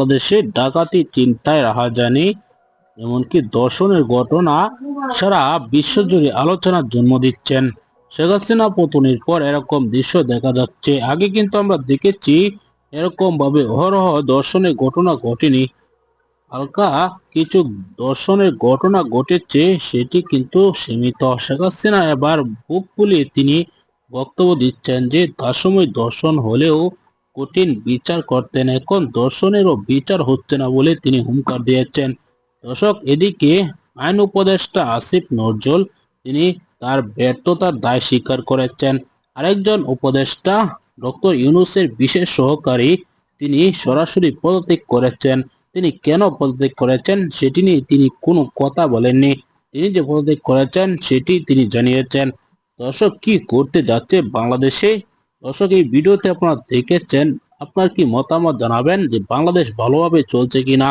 বাংলাদেশে ডাকাতি চিন্তায় যায়নি এমনকি দর্শনের ঘটনা সারা বিশ্বজুড়ে আলোচনার জন্ম দিচ্ছেন। শেখ হাসিনা পতনের পর এরকম দৃশ্য দেখা যাচ্ছে। আগে কিন্তু আমরা দেখেছি এরকম ভাবে অহরহ দর্শনের ঘটনা ঘটেনি। হালকা কিছু দর্শনের ঘটনা ঘটেছে, সেটি কিন্তু সীমিত। শেখ হাসিনা এবার বুক ফুলিয়ে তিনি বক্তব্য দিচ্ছেন যে তার সময় দর্শন হলেও কঠিন বিচার করতেন, এখন দর্শনেরও বিচার হচ্ছে না বলে তিনি হুমকার দিয়েছেন। দর্শক, এদিকে আইন উপদেষ্টা আসিফ নজরুল, তিনি তার ব্যর্থতার দায় স্বীকার করেছেন। আরেকজন উপদেষ্টা, ডক্টর ইউনুসের বিশেষ সহকারী, তিনি সরাসরি পদত্যাগ করেছেন। তিনি কেন পদত্যাগ করেছেন সেটি নিয়ে তিনি কোনো কথা বলেননি। তিনি যে পদত্যাগ করেছেন সেটি তিনি জানিয়েছেন। দর্শক, কি করতে যাচ্ছে বাংলাদেশে? দর্শক এই ভিডিওতে আপনারা দেখেছেন আপনার কি মতামত জানাবেন যে বাংলাদেশ ভালোভাবে চলছে কিনা?